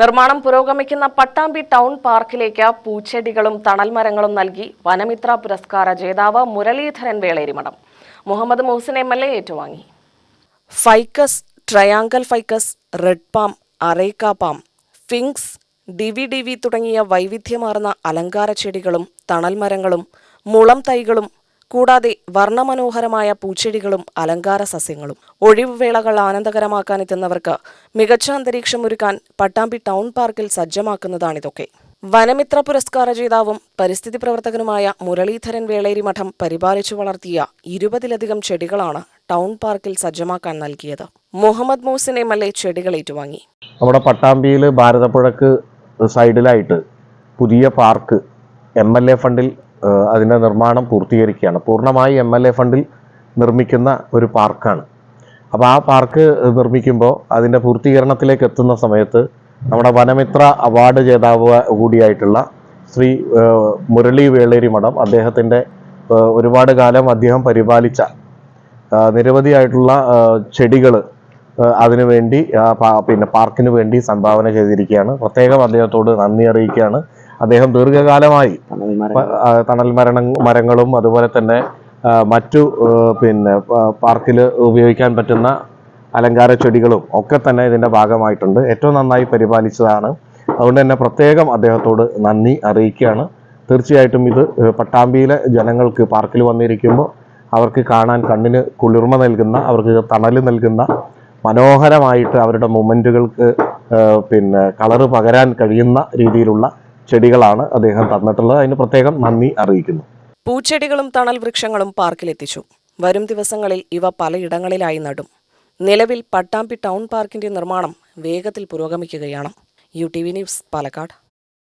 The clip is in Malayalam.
നിർമ്മാണം പുരോഗമിക്കുന്ന പട്ടാമ്പി ടൗൺ പാർക്കിലേക്ക് പൂച്ചെടികളും തണൽമരങ്ങളും നൽകി വനമിത്ര പുരസ്കാര ജേതാവ് Muraleedharan Velerimatham. Muhammad Muhsin M L A ഏറ്റുവാങ്ങി. Ficus triangle ficus red palm areca palm ഫിങ്സ് ഡിവി ഡിവി തുടങ്ങിയ വൈവിധ്യമാർന്ന അലങ്കാര ചെടികളും തണൽമരങ്ങളും മുളം തൈകളും കൂടാതെ വർണമനോഹരമായ പൂച്ചെടികളും അലങ്കാര സസ്യങ്ങളും. ഒഴിവുവേളകൾ ആനന്ദകരമാക്കാൻ എത്തുന്നവർക്ക് മികച്ച അന്തരീക്ഷം ഒരുക്കാൻ പട്ടാമ്പി ടൗൺ പാർക്കിൽ സജ്ജമാക്കുന്നതാണിതൊക്കെ. വനമിത്ര പുരസ്കാര ജേതാവും പരിസ്ഥിതി പ്രവർത്തകനുമായ മുരളീധരൻ വേളേരി മഠം പരിപാലിച്ചു വളർത്തിയ ഇരുപതിലധികം ചെടികളാണ് ടൗൺ പാർക്കിൽ സജ്ജമാക്കാൻ നൽകിയത്. Muhammad Moosin M L A ചെടികൾ ഏറ്റുവാങ്ങി. നമ്മുടെ പട്ടാമ്പിയിൽ ഭാരതപ്പുഴക്ക് സൈഡിലായിട്ട് പുതിയ പാർക്ക് എം എൽ എ ഫണ്ടിൽ അതിന്റെ നിർമ്മാണം പൂർത്തീകരിക്കുകയാണ്. പൂർണമായി എം എൽ എ ഫണ്ടിൽ നിർമ്മിക്കുന്ന ഒരു പാർക്കാണ്. അപ്പോൾ ആ പാർക്ക് നിർമ്മിക്കുമ്പോൾ അതിന്റെ പൂർത്തീകരണത്തിലേക്ക് എത്തുന്ന സമയത്ത് നമ്മുടെ വനമിത്ര അവാർഡ് ജേതാവ് കൂടിയായിട്ടുള്ള ശ്രീ മുരളി വേളേരി മഠം അദ്ദേഹത്തിന്റെ ഒരുപാട് കാലം അദ്ദേഹം പരിപാലിച്ച നിരവധിയായിട്ടുള്ള ചെടികൾ അതിനു വേണ്ടി പിന്നെ പാർക്കിന് വേണ്ടി സംഭാവന ചെയ്തിരിക്കുകയാണ്. പ്രത്യേകം അദ്ദേഹത്തോട് നന്ദി അറിയിക്കുകയാണ്. അദ്ദേഹം ദീർഘകാലമായി തണൽ മരണ മരങ്ങളും അതുപോലെ തന്നെ മറ്റു പിന്നെ പാർക്കിൽ ഉപയോഗിക്കാൻ പറ്റുന്ന അലങ്കാര ചെടികളും ഒക്കെ തന്നെ ഇതിന്റെ ഭാഗമായിട്ടുണ്ട്. ഏറ്റവും നന്നായി പരിപാലിച്ചതാണ്. അതുകൊണ്ട് തന്നെ പ്രത്യേകം അദ്ദേഹത്തോട് നന്ദി അറിയിക്കുകയാണ്. തീർച്ചയായിട്ടും ഇത് പട്ടാമ്പിയിലെ ജനങ്ങൾക്ക് പാർക്കിൽ വന്നിരിക്കുമ്പോൾ അവർക്ക് കാണാൻ കണ്ണിന് കുളിർമ നൽകുന്ന അവർക്ക് തണൽ നൽകുന്ന മനോഹരമായിട്ട് അവരുടെ മൊമെന്റുകൾക്ക് പിന്നെ കളറ് പകരാൻ കഴിയുന്ന രീതിയിലുള്ള ചെടികളാണ് അദ്ദേഹം തന്നിട്ടുള്ളത്. അതിന് പ്രത്യേകം നന്ദി അറിയിക്കുന്നു. പൂച്ചെടികളും തണൽ വൃക്ഷങ്ങളും പാർക്കിലെത്തിച്ചു. വരും ദിവസങ്ങളിൽ ഇവ പലയിടങ്ങളിലായി നടും. നിലവിൽ പട്ടാമ്പി ടൗൺ പാർക്കിന്റെ നിർമ്മാണം വേഗത്തിൽ പുരോഗമിക്കുകയാണ്. U T V news Palakkad.